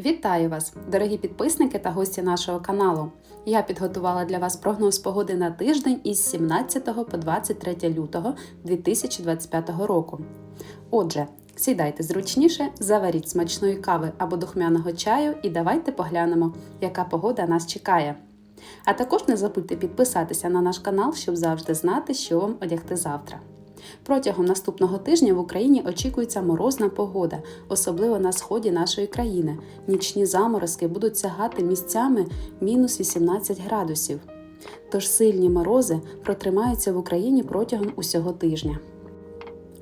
Вітаю вас, дорогі підписники та гості нашого каналу. Я підготувала для вас прогноз погоди на тиждень із 17 по 23 лютого 2025 року. Отже, сідайте зручніше, заваріть смачної кави або духмяного чаю і давайте поглянемо, яка погода нас чекає. А також не забудьте підписатися на наш канал, щоб завжди знати, що вам одягти завтра. Протягом наступного тижня в Україні очікується морозна погода, особливо на сході нашої країни. Нічні заморозки будуть сягати місцями мінус 18 градусів. Тож сильні морози протримаються в Україні протягом усього тижня.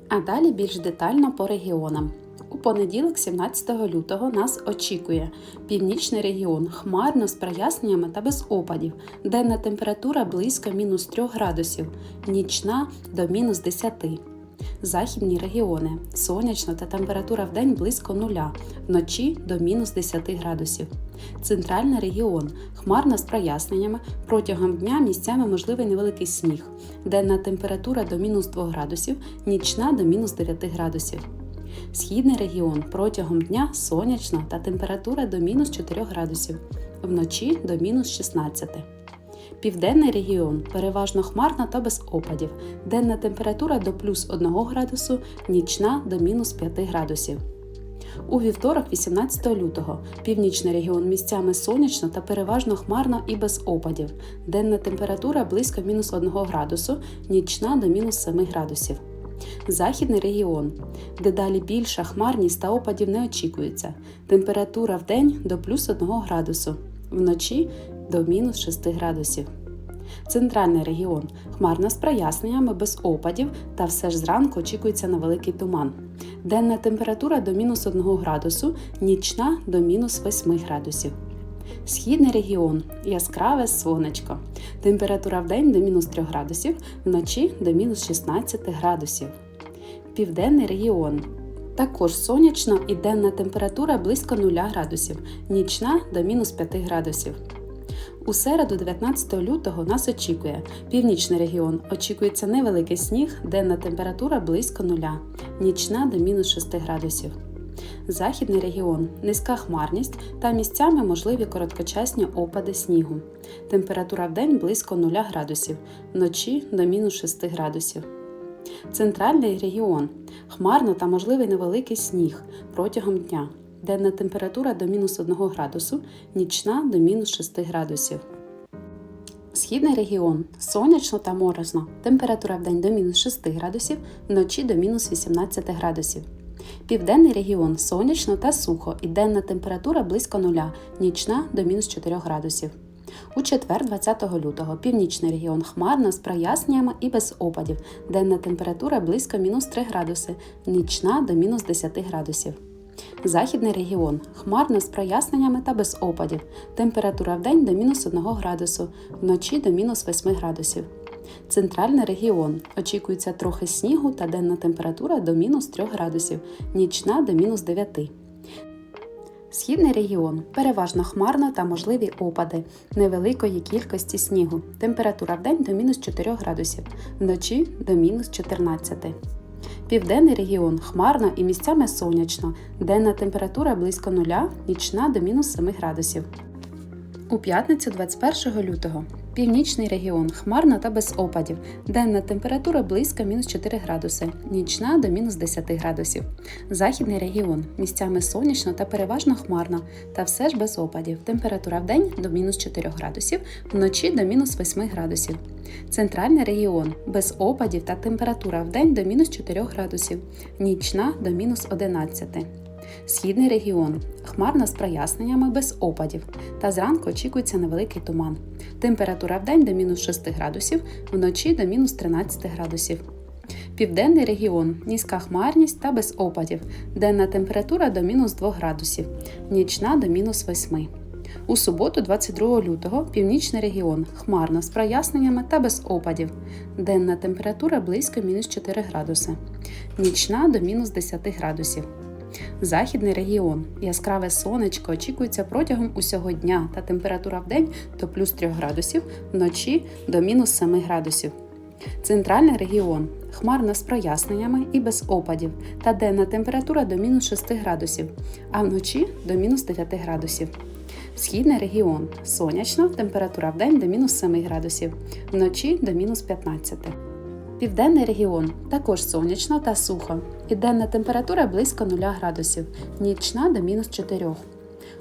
А далі більш детально по регіонам. У понеділок, 17 лютого, нас очікує. Північний регіон хмарно з проясненнями та без опадів, денна температура близько мінус 3 градусів, нічна до мінус 10. Західні регіони. Сонячно та температура в день близько нуля, вночі до мінус 10 градусів. Центральний регіон. Хмарно з проясненнями, протягом дня місцями можливий невеликий сніг, денна температура до мінус 2 градусів, нічна до мінус 9 градусів. Східний регіон протягом дня сонячно та температура до мінус 4 градусів, вночі до мінус 16. Південний регіон переважно хмарно та без опадів, денна температура до плюс 1 градусу, нічна до мінус 5 градусів. У вівторок, 18 лютого, північний регіон місцями сонячно та переважно хмарно і без опадів, денна температура близько мінус 1 градусу, нічна до мінус 7 градусів. Західний регіон. Дедалі більша хмарність та опадів не очікується. Температура в день до плюс 1 градусу, вночі до мінус 6 градусів. Центральний регіон хмарно з проясненнями без опадів та все ж зранку очікується на великий туман. Денна температура до мінус 1 градусу, нічна до мінус 8 градусів. Східний регіон яскраве сонечко. Температура в день до мінус 3 градусів, вночі до мінус 16 градусів. Південний регіон. Також сонячно і денна температура близько 0 градусів, нічна до мінус 5 градусів. У середу, 19 лютого, нас очікує північний регіон. Очікується невеликий сніг, денна температура близько нуля, нічна до мінус 6 градусів. Західний регіон низька хмарність та місцями можливі короткочасні опади снігу. Температура в день близько 0 градусів, вночі до мінус 6 градусів. Центральний регіон хмарно та можливий невеликий сніг протягом дня. Денна температура до мінус 1 градусу, нічна до мінус 6 градусів. Східний регіон сонячно та морозно. Температура в день до мінус 6 градусів, вночі до мінус 18 градусів. Південний регіон сонячно та сухо і денна температура близько нуля, нічна до мінус 4 градусів. У четвер, 20 лютого, північний регіон хмарно з проясненнями і без опадів. Денна температура близько мінус 3 градуси, нічна до мінус 10 градусів. Західний регіон хмарно з проясненнями та без опадів. Температура в день до мінус 1 градусу, вночі до мінус 8 градусів. Центральний регіон очікується трохи снігу та денна температура до мінус 3 градусів, нічна до мінус 9. Східний регіон переважно хмарно та можливі опади невеликої кількості снігу. Температура в день до мінус 4 градусів, вночі до мінус 14. Південний регіон хмарно і місцями сонячно. Денна температура близько нуля, нічна до мінус 7 градусів. У п'ятницю 21 лютого. Північний регіон хмарно та без опадів. Денна температура близько мінус 4 градуси, нічна до мінус 10 градусів. Західний регіон місцями сонячно та переважно хмарно, та все ж без опадів. Температура в день до мінус 4 градусів, вночі до мінус 8 градусів. Центральний регіон без опадів та температура в день до мінус 4 градусів, нічна до мінус 11. Східний регіон хмарно з проясненнями без опадів, та зранку очікується невеликий туман. Температура в день до мінус 6 градусів, вночі до мінус 13 градусів. Південний регіон низька хмарність та без опадів. Денна температура до мінус 2 градусів, нічна до мінус 8. У суботу, 22 лютого, північний регіон хмарно з проясненнями та без опадів. Денна температура близько мінус 4 градуси, нічна до мінус 10 градусів. Західний регіон. Яскраве сонечко очікується протягом усього дня та температура в день до плюс 3 градусів, вночі до мінус 7 градусів. Центральний регіон хмарно з проясненнями і без опадів, та денна температура до мінус 6 градусів, а вночі до мінус 9 градусів. Східний регіон сонячно, температура в день до мінус 7 градусів, вночі до мінус 15. Південний регіон також сонячно та сухо, і денна температура близько 0 градусів, нічна до мінус 4.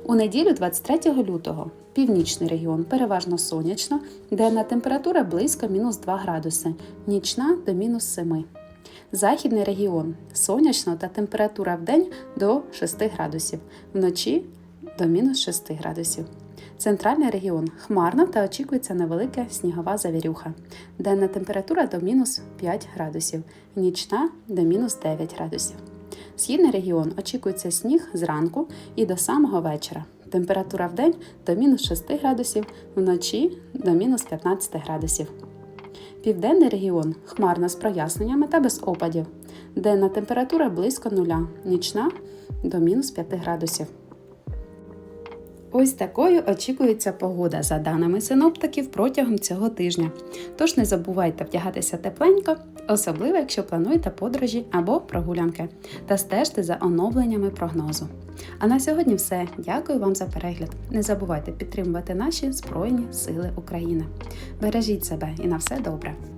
У неділю 23 лютого північний регіон переважно сонячно, денна температура близько мінус 2 градуси, нічна до мінус 7. Західний регіон сонячно та температура в день до 6 градусів, вночі до мінус 6 градусів. Центральний регіон хмарно та очікується невелика снігова завірюха. Денна температура до мінус 5 градусів, нічна до мінус 9 градусів. Східний регіон очікується сніг зранку і до самого вечора. Температура в день до мінус 6 градусів, вночі до мінус 15 градусів. Південний регіон хмарно з проясненнями та без опадів. Денна температура близько нуля, нічна до мінус 5 градусів. Ось такою очікується погода за даними синоптиків протягом цього тижня. Тож не забувайте вдягатися тепленько, особливо якщо плануєте подорожі або прогулянки, та стежте за оновленнями прогнозу. А на сьогодні все. Дякую вам за перегляд. Не забувайте підтримувати наші Збройні Сили України. Бережіть себе і на все добре!